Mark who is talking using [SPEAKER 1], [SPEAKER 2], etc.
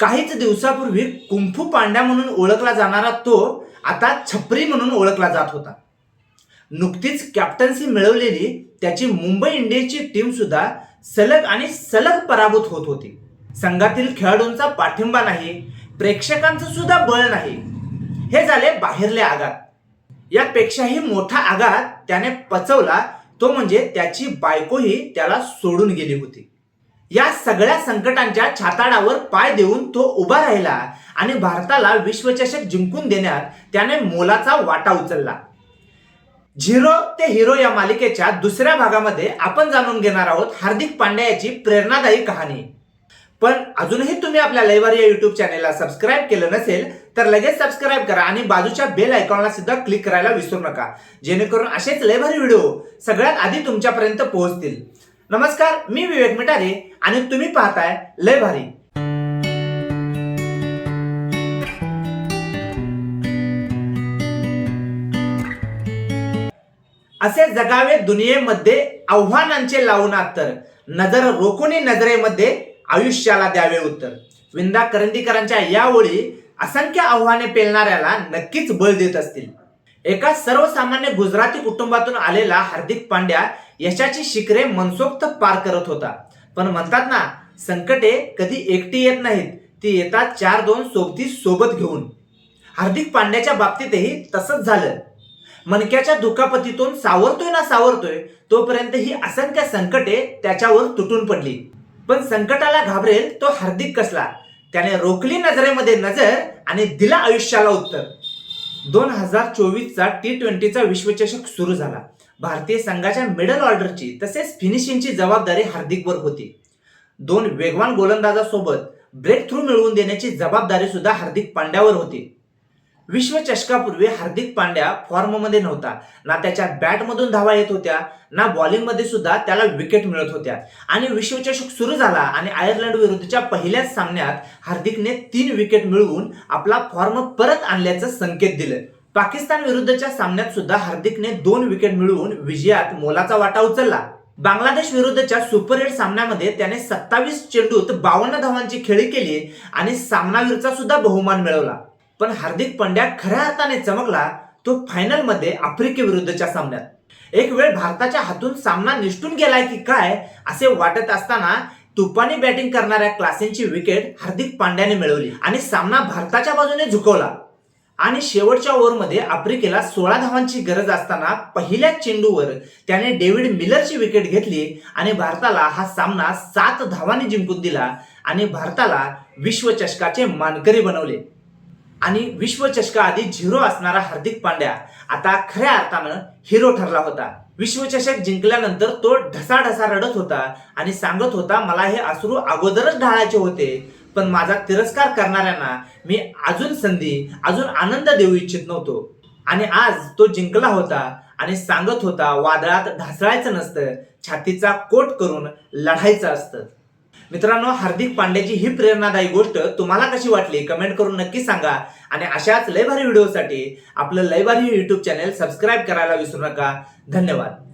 [SPEAKER 1] काहीच दिवसापूर्वी कुंफू पांड्या म्हणून ओळखला जाणारा तो आता छपरी म्हणून ओळखला जात होता. नुकतीच कॅप्टन्सी मिळवलेली त्याची मुंबई इंडियन्सची टीम सुद्धा सलग आणि सलग पराभूत होत होती. संघातील खेळाडूंचा पाठिंबा नाही प्रेक्षकांचं सुद्धा बळ नाही. हे झाले बाहेरले आघात. यापेक्षाही मोठा आघात त्याने पचवला तो म्हणजे त्याची बायकोही त्याला सोडून गेली होती. या सगळ्या संकटांच्या छाताडावर पाय देऊन तो उभा राहिला आणि भारताला विश्वचषक जिंकून देण्यात त्याने मोलाचा वाटा उचलला. झिरो ते हिरो या मालिकेच्या दुसऱ्या भागामध्ये आपण जाणून घेणार आहोत हार्दिक पांड्या याची प्रेरणादायी कहाणी. पण अजूनही तुम्ही आपल्या लयवारी या युट्यूब चॅनेलला सबस्क्राईब केलं नसेल तर लगेच सबस्क्राईब करा आणि बाजूच्या बेल आयकॉनला सुद्धा क्लिक करायला विसरू नका. जेणेकरून असेच लयभारी व्हिडिओ सगळ्यात आधी तुमच्यापर्यंत पोहोचतील. नमस्कार मी विवेक मिटारे आणि तुम्ही पाहताय लय भारी. असे जगावे दुनियेमध्ये आव्हानांचे लावून तर नजर रोखून नजरेमध्ये आयुष्याला द्यावे उत्तर. विंदा करंदीकरांच्या या ओळी असंख्य आव्हाने पेलणाऱ्याला नक्कीच बळ देत असतील. एका सर्वसामान्य गुजराती कुटुंबातून आलेला हार्दिक पांड्या यशाची शिखरे मनसोक्त पार करत होता. पण म्हणतात ना संकटे कधी एकटी येत नाहीत ती येतात चार दोन सोबती सोबत घेऊन. हार्दिक पांड्याच्या बाबतीतही तसंच झालं. मणक्याच्या दुखापतीतून सावरतोय ना सावरतोय तोपर्यंत ही असंख्य संकटे त्याच्यावर तुटून पडली. पण संकटाला घाबरेल तो हार्दिक कसला? त्याने रोखली नजरेमध्ये नजर आणि दिला आयुष्याला उत्तर. दोन हजार चोवीसचा टी ट्वेंटीचा विश्वचषक सुरू झाला. भारतीय संघाच्या मिडल ऑर्डरची तसेच फिनिशिंगची जबाबदारी हार्दिकवर होती. दोन वेगवान गोलंदाजासोबत ब्रेक थ्रू मिळवून देण्याची जबाबदारी सुद्धा हार्दिक पांड्यावर होती. विश्वचषकापूर्वी हार्दिक पांड्या फॉर्ममध्ये नव्हता. ना त्याच्या बॅटमधून धावा येत होत्या ना बॉलिंगमध्ये सुद्धा त्याला विकेट मिळत होत्या. आणि विश्वचषक सुरू झाला आणि आयर्लंड विरुद्धच्या पहिल्याच सामन्यात हार्दिकने तीन विकेट मिळवून आपला फॉर्म परत आणल्याचं संकेत दिलं. पाकिस्तान विरुद्धच्या सामन्यात सुद्धा हार्दिकने दोन विकेट मिळवून विजयात मोलाचा वाटा उचलला. बांगलादेश विरुद्धच्या सुपर एट सामन्यामध्ये त्याने सत्तावीस चेंडूत बावन्न धावांची खेळी केली आणि सामनावीरचा सुद्धा बहुमान मिळवला. पण हार्दिक पांड्या खऱ्या अर्थाने चमकला तो फायनलमध्ये आफ्रिकेविरुद्धच्या सामन्यात. एक वेळ भारताच्या हातून सामना निष्ठून गेलाय की काय असे वाटत असताना तुपानी बॅटिंग करणाऱ्या क्लासेनची विकेट हार्दिक पांड्याने मिळवली आणि सामना भारताच्या बाजूने झुकवला. आणि शेवटच्या ओव्हरमध्ये आफ्रिकेला सोळा धावांची गरज असताना पहिल्या चेंडूवर त्याने डेव्हिड मिलरची विकेट घेतली आणि भारताला हा सामना सात धावांनी जिंकून दिला आणि भारताला विश्वचषकाचे मानकरी बनवले. आणि विश्वचषकाआधी झिरो असणारा हार्दिक पांड्या आता खऱ्या अर्थानं हिरो ठरला होता. विश्वचषक जिंकल्यानंतर तो ढसाढसा रडत होता आणि सांगत होता मला हे अश्रू अगोदरच ढाळायचे होते पण माझा तिरस्कार करणाऱ्यांना मी अजून संधी अजून आनंद देऊ इच्छित नव्हतो. आणि आज तो जिंकला होता आणि सांगत होता वादळात ढासळायचं नसतं छातीचा कोट करून लढायचं असतं. मित्रांनो हार्दिक पांड्याची ही प्रेरणादायी गोष्ट तुम्हाला कशी वाटली कमेंट करून नक्की सांगा. आणि अशाच लयभारी व्हिडिओसाठी आपलं लयभारी युट्यूब चॅनेल सबस्क्राईब करायला विसरू नका. धन्यवाद.